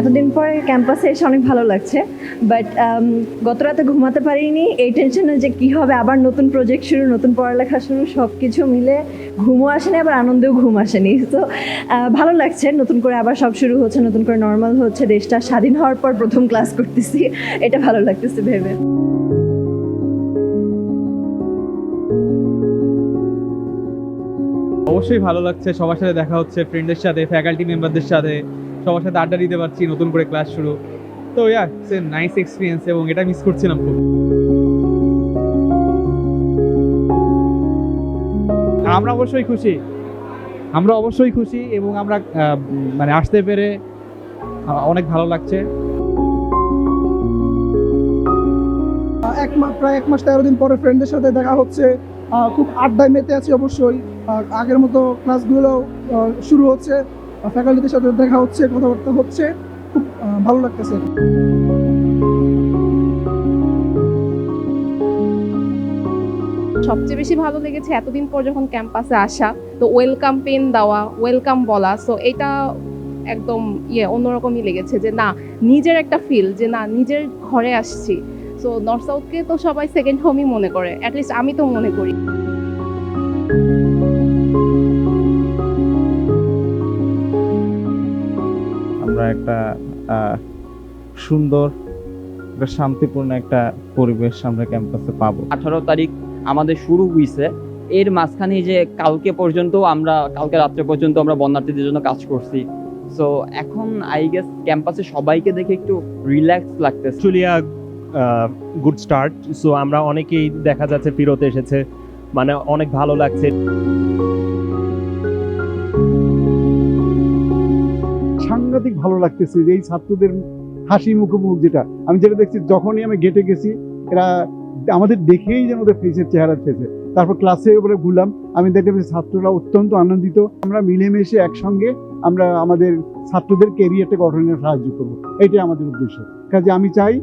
এতদিন পরে ক্যাম্পাসে এসে অনেক ভালো লাগছে বাট গত রাতে ঘুমাতে পারিনি, এই টেনশনে যে কি হবে, আবার নতুন প্রজেক্ট শুরু, নতুন পড়ালেখা শুরু সব কিছু মিলে ঘুমও আসেনি, আবার আনন্দেও ঘুম আসেনি। তো ভালো লাগছে, নতুন করে আবার সব শুরু হচ্ছে, নতুন করে নর্মাল হচ্ছে, দেশটা স্বাধীন হওয়ার পর প্রথম ক্লাস করতেছি, এটা ভালো লাগতেছে ভেবে। অবশ্যই ভালো লাগছে, সবার সাথে দেখা হচ্ছে ফ্রেন্ডদের সাথে ফ্যাকাল্টি মেম্বারদের সাথে। সবার সাথে আড্ডা দিতে পারছি, নতুন করে ক্লাস শুরু। তো ইয়া নাইস এক্সপিরিয়েন্স এবং এটা মিস করছিলাম খুব। আমরা অবশ্যই খুশি। আমরা অবশ্যই খুশি এবং আমরা মানে আসতে পেরে অনেক ভালো লাগছে। এক প্রায় এক মাস তেরো দিন পরে ফ্রেন্ডদের সাথে দেখা হচ্ছে। খুব আড্ডায় মেতে আছি অবশ্যই। আগের মতো ক্লাসগুলো শুরু হচ্ছে। ফ্যাকাল্টিদের সাথে দেখা হচ্ছে, কথাবার্তা হচ্ছে। খুব ভালো লাগতেছে। সবচেয়ে বেশি ভালো লেগেছে এতদিন পর যখন ক্যাম্পাসে আসা, তো ওয়েলকাম পেন দেওয়া, ওয়েলকাম বলা সো এটা একদম ইয়ে অন্যরকমই লেগেছে যে না, নিজের একটা ফিল যে না, নিজের ঘরে আসছি। সো নর্থ সাউথকে তো সবাই সেকেন্ড হোমই মনে করে অ্যাটলিস্ট আমি তো মনে করি। একটা সুন্দর একটা শান্তিপূর্ণ একটা পরিবেশ আমরা ক্যাম্পাসে পাবো। আঠারো তারিখ আমাদের শুরু হয়েছে এর মাঝখানে যে কালকে পর্যন্ত আমরা কালকে রাত্রে পর্যন্ত আমরা বন্যার্থীদের জন্য কাজ করছি। সো এখন আই গেস ক্যাম্পাসে সবাইকে দেখে একটু রিল্যাক্স লাগতেছে। অ্যাকচুয়ালি গুড স্টার্ট সো আমরা অনেকেই দেখা যাচ্ছে ফিরত এসেছে। মানে অনেক ভালো লাগছে। সাংঘাতিক ভালো লাগতেছে যে এই ছাত্রদের হাসি মুখোমুখ যেটা। আমি যেটা দেখছি, যখনই আমি গেটে গেছি, এরা আমাদের দেখেই যেন ওদের ফেসের চেহারা ফেসে তারপর ক্লাসে উপরে ঘুরলাম। আমি দেখলাম যে ছাত্ররা অত্যন্ত আনন্দিত। আমরা মিলেমিশে একসঙ্গে আমরা আমাদের ছাত্রদের ক্যারিয়ারটা গঠনে সাহায্য করব। এটাই আমাদের উদ্দেশ্য। কাজে আমি চাই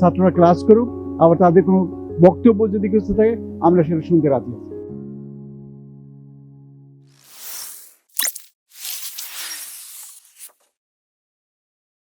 ছাত্ররা ক্লাস করুক, আবার তাদের কোনো বক্তব্য যদি কিছু থাকে, আমরা সেটা শুনতে রাজি